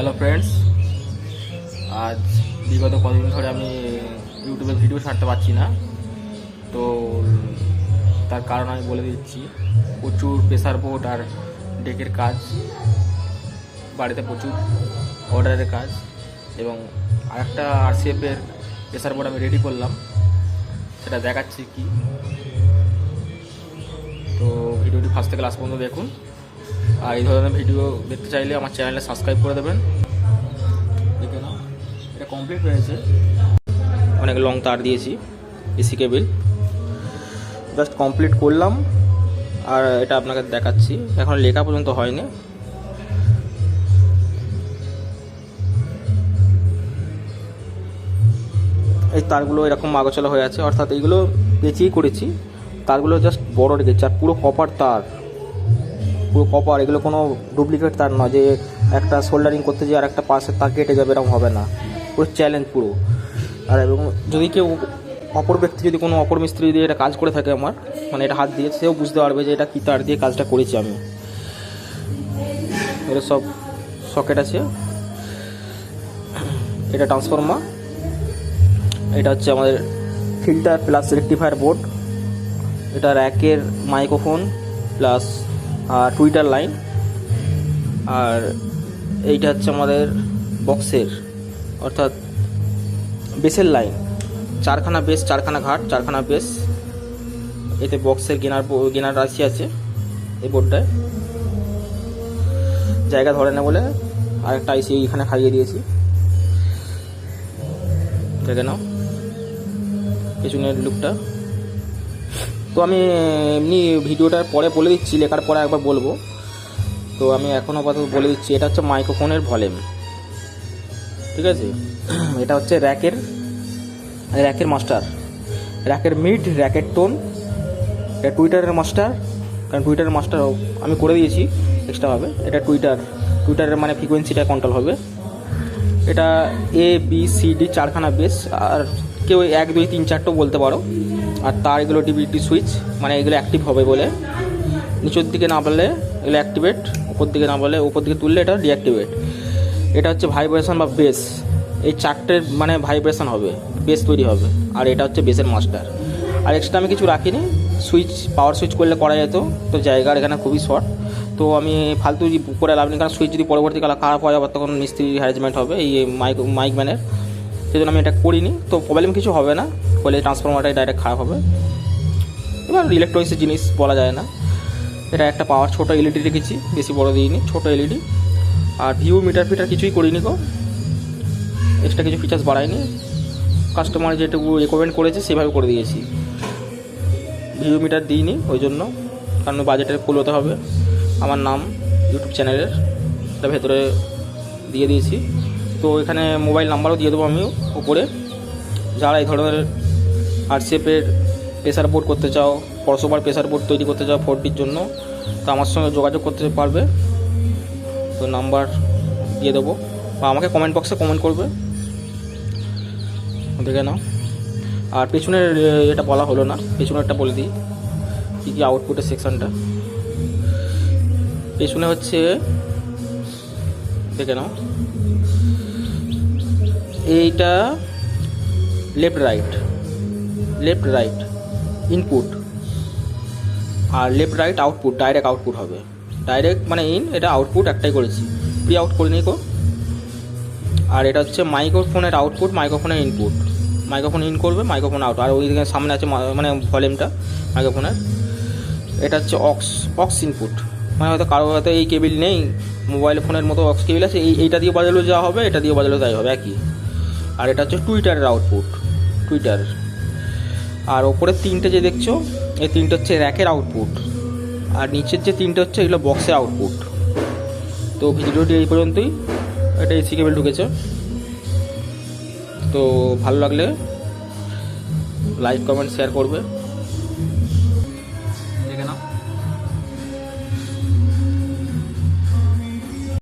Hello friends আজ বিগত কদিন ধরে আমি ইউটিউবে ভিডিও ছাড়তে পারছি না। তো তার কারণ আমি বলে দিচ্ছি, প্রচুর প্রেসার বোর্ড আর ডেকের কাজ, বাড়িতে প্রচুর অর্ডারের কাজ এবং আরেকটা আরসিএফের প্রেসার বোর্ড আমি রেডি করলাম। সেটা দেখাচ্ছি কি। তো ভিডিওটি ফার্স্ট থেকে লাস্ট পর্যন্ত দেখুন। আর এই ধরনের ভিডিও দেখতে চাইলে আমার চ্যানেলে সাবস্ক্রাইব করে দেবেন। দেখে নাও, এটা কমপ্লিট হয়েছে। অনেক লং তার দিয়েছি এসি কেবিল জাস্ট কমপ্লিট করলাম, আর এটা আপনাকে দেখাচ্ছি। এখন লেখা পর্যন্ত হয়নি। এই তারগুলো এরকম আগোচলা হয়ে আছে, অর্থাৎ এইগুলো পেঁচিয়েই করেছি। তারগুলো জাস্ট বড় রেখেছি, আর পুরো কপার তার। পুরো কপার এগুলো কোনো ডুপ্লিকেট তার নয় যে একটা সোল্ডারিং করতে যে আর একটা পাশে তার কেটে যাবে, এরকম হবে না। পুরো চ্যালেঞ্জ পুরো। আর এবং যদি কেউ অপর ব্যক্তি যদি কোনো অপর মিস্ত্রি যদি এটা কাজ করে থাকে আমার মানে এটা হাত দিয়ে, সেও বুঝতে পারবে যে এটা কী তার দিয়ে কাজটা করেছি আমি। এটা সব সকেট আছে। এটা ট্রান্সফর্মার এটা হচ্ছে আমাদের ফিল্টার প্লাস রেক্টিফায়ার বোর্ড এটা র্যাকের মাইক্রোফোন প্লাস টুইটার লাইন। আর এইটা হচ্ছে আমাদের বক্সের, অর্থাৎ বেসের লাইন। চারখানা বেস, চারখানা ঘাট, চারখানা বেস। এতে বক্সের গেনার গেনার রাশি আছে এই বোর্ডটায়। জায়গা ধরে না বলে আরেকটা আইসি এখানে খাইয়ে দিয়েছি। দেখে নাও। পেছনের লুকটা। তো আমি এমনি ভিডিওটার পরে বলে দিচ্ছি, লেখার পরে একবার বলব। তো আমি এখন আপাতত বলে দিচ্ছি, এটা হচ্ছে মাইক্রোফোনের ভলিউম ঠিক আছে? এটা হচ্ছে র্যাকের র্যাকের মাস্টার র্যাকের মিড র্যাকের টোন এটা টুইটারের মাস্টার কারণ টুইটারের মাস্টার আমি করে দিয়েছি এক্সট্রাভাবে এটা টুইটার টুইটারের মানে ফ্রিকোয়েন্সিটা কন্ট্রোল হবে। এটা এ বি সি ডি চারখানা বেস আর কেউ এক, দুই, তিন চারটেও বলতে পারো। আর তার এগুলো ডিবিটি সুইচ মানে এগুলো অ্যাক্টিভ হবে বলে। নিচের দিকে না বললে এগুলো অ্যাক্টিভেট উপর দিকে না বলে উপর দিকে তুললে এটা ডিঅ্যাক্টিভেট এটা হচ্ছে ভাইব্রেশন বা বেস এই চারটের মানে ভাইব্রেশন হবে বেস তৈরি হবে। আর এটা হচ্ছে বেসের মাস্টার আর এক্সট্রা আমি কিছু রাখিনি। সুইচ পাওয়ার সুইচ করলে করা যেত। তো জায়গার এখানে খুবই শর্ট তো আমি ফালতু করে লাভ নেই, কারণ সুইচ যদি পরবর্তীকালে খারাপ হয় আবার তখন মিস্ত্রি হ্যারেজমেন্ট হবে। এই মাইক মাইক ম্যানের সেই জন্য আমি এটা করিনি। তো প্রবলেম কিছু হবে না। হলে ট্রান্সফরমারটাই ডাইরেক্ট খারাপ হবে। এবার ইলেকট্রনিক্সের জিনিস বলা যায় না। এটা একটা পাওয়ার ছোটো এলইডি রেখেছি। বেশি বড় দিইনি, ছোটো এলইডি আর ভিউ মিটার ফিটার কিছুই করিনি গো। এক্সট্রা কিছু ফিচার্স বাড়াইনি। কাস্টমার যেটুকু রেকমেন্ড করেছে, সেভাবে করে দিয়েছি। ভিউ মিটার দিইনি, ওই জন্য। কারণ বাজেটের ফুল হতে হবে। আমার নাম ইউটিউব চ্যানেলের এটা ভেতরে দিয়ে দিয়েছি। তো এখানে মোবাইল নাম্বারও দিয়ে দেবো আমিও উপরে যারা এই ধরনের আরসিএফের প্রেশার বোর্ড করতে চাও পরশোবার প্রেসার বোর্ড তৈরি করতে চাও ফোরটির জন্য, তো আমার সঙ্গে যোগাযোগ করতে পারবে। তো নাম্বার দিয়ে দেবো। বা আমাকে কমেন্ট বক্সে কমেন্ট করবে। দেখে নাও। আর পেছনের এটা বলা হলো না, পেছনেরটা বলে দিই। কী কী আউটপুটের সেকশানটা পেছনে হচ্ছে, দেখে নাও। এইটা left right left right input আর left right output direct output হবে। ডাইরেক্ট মানে ইন এটা আউটপুট একটাই করেছি। প্রি আউট করে নিই কো আর এটা হচ্ছে মাইক্রোফোনের আউটপুট মাইক্রোফোনের ইনপুট মাইক্রোফোন ইন করবে মাইক্রোফোন আউট আর ওইদিকে সামনে আছে মানে ভলিউমটা মাইক্রোফোনের এটা হচ্ছে অক্স অক্স ইনপুট মানে হয়তো কারও হয়তো এই কেবিল নেই মোবাইল ফোনের মতো অক্স কেবিল আছে, এই এইটা দিয়ে বাজালেও যা হবে, এটা দিয়ে বাজালেও তাই হবে, একই। আর এটা হচ্ছে টুইটারের আউটপুট টুইটার আর ওপরের তিনটে যে দেখছ, এই তিনটে হচ্ছে র্যাকের আউটপুট আর নিচের যে তিনটে হচ্ছে, এগুলো বক্সের আউটপুট তো ভিডিওটি এই পর্যন্তই, এটা এসি কেবল ঢুকেছে। তো ভালো লাগলে লাইক কমেন্ট শেয়ার করবে।